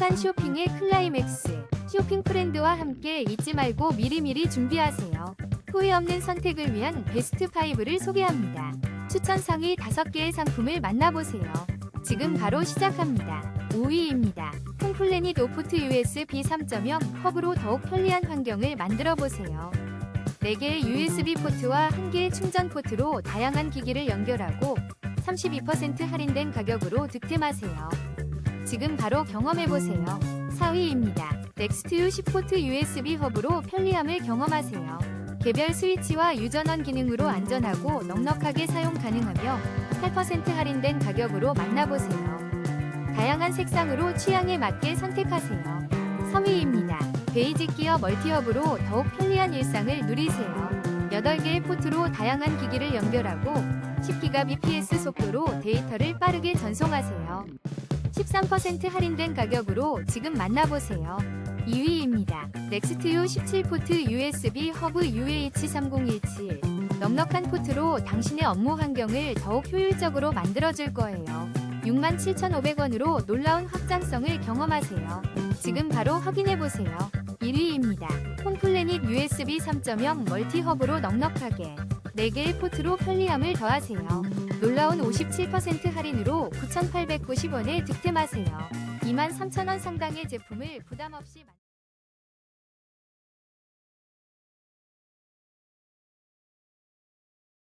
넉넉한 쇼핑의 클라이맥스. 쇼핑 프렌드와 함께 잊지 말고 미리미리 준비하세요. 후회 없는 선택을 위한 베스트 5를 소개합니다. 추천 상위 5개의 상품을 만나보세요. 지금 바로 시작합니다. 5위입니다. 홈플래닛 오프트 USB 3.0 컵으로 더욱 편리한 환경을 만들어 보세요. 4개의 USB 포트와 1개의 충전 포트로 다양한 기기를 연결하고 32% 할인된 가격으로 득템하세요. 지금 바로 경험해보세요. 4위입니다. 넥스트유 10포트 USB 허브로 편리함을 경험하세요. 개별 스위치와 유전원 기능으로 안전하고 넉넉하게 사용 가능하며 8% 할인된 가격으로 만나보세요. 다양한 색상으로 취향에 맞게 선택하세요. 3위입니다. 베이직 기어 멀티허브로 더욱 편리한 일상을 누리세요. 8개의 포트로 다양한 기기를 연결하고 10GBps 속도로 데이터를 빠르게 전송하세요. 13% 할인된 가격으로 지금 만나보세요. 2위입니다. 넥스트유 17포트 USB 허브 UH3017 넉넉한 포트로 당신의 업무 환경을 더욱 효율적으로 만들어줄 거예요. 67,500원으로 놀라운 확장성을 경험하세요. 지금 바로 확인해보세요. 1위입니다. 홈플래닛 USB 3.0 멀티 허브로 넉넉하게 4개의 포트로 편리함을 더하세요. 놀라운 57% 할인으로 9,890원에 득템하세요. 23,000원 상당의 제품을 부담 없이 만...